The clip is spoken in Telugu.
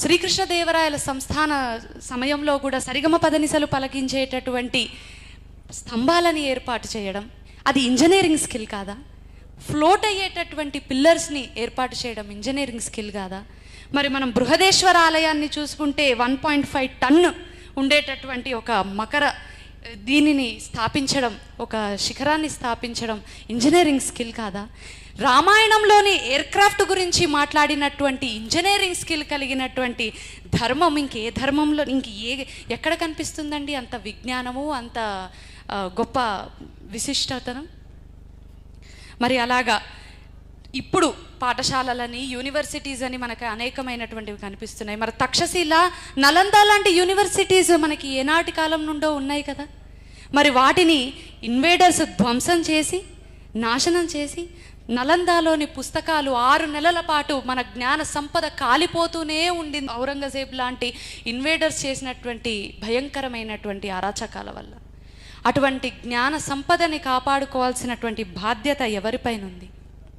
శ్రీకృష్ణదేవరాయల సంస్థాన సమయంలో కూడా సరిగమ పదనిసలు పలకించేటటువంటి స్తంభాలని ఏర్పాటు చేయడం అది ఇంజనీరింగ్ స్కిల్ కాదా? ఫ్లోట్ అయ్యేటటువంటి పిల్లర్స్ని ఏర్పాటు చేయడం ఇంజనీరింగ్ స్కిల్ కాదా? మరి మనం బృహదేశ్వర ఆలయాన్ని చూసుకుంటే వన్ పాయింట్ ఫైవ్ టన్ ఉండేటటువంటి ఒక మకర దీనిని స్థాపించడం ఒక శిఖరాన్ని స్థాపించడం ఇంజనీరింగ్ స్కిల్ కాదా? రామాయణంలోని ఎయిర్క్రాఫ్ట్ గురించి మాట్లాడినటువంటి ఇంజనీరింగ్ స్కిల్ కలిగినటువంటి ధర్మం ఇంకే ధర్మంలో ఇంక ఏ ఎక్కడ కనిపిస్తుందండి? అంత విజ్ఞానము అంత గొప్ప విశిష్టతనం? మరి అలాగా ఇప్పుడు పాఠశాలలని యూనివర్సిటీస్ అని మనకు అనేకమైనటువంటివి కనిపిస్తున్నాయి. మరి తక్షశీల నలంద లాంటి యూనివర్సిటీస్ మనకి ఏనాటి కాలం నుండో ఉన్నాయి కదా? మరి వాటిని ఇన్వేడర్స్ ధ్వంసం చేసి నాశనం చేసి నలందాలోని పుస్తకాలు ఆరు నెలల పాటు మన జ్ఞాన సంపద కాలిపోతూనే ఉండింది. ఔరంగజేబ్ లాంటి ఇన్వేడర్స్ చేసినటువంటి భయంకరమైనటువంటి అరాచకాల వల్ల. అటువంటి జ్ఞాన సంపదని కాపాడుకోవాల్సినటువంటి బాధ్యత ఎవరిపైన ఉంది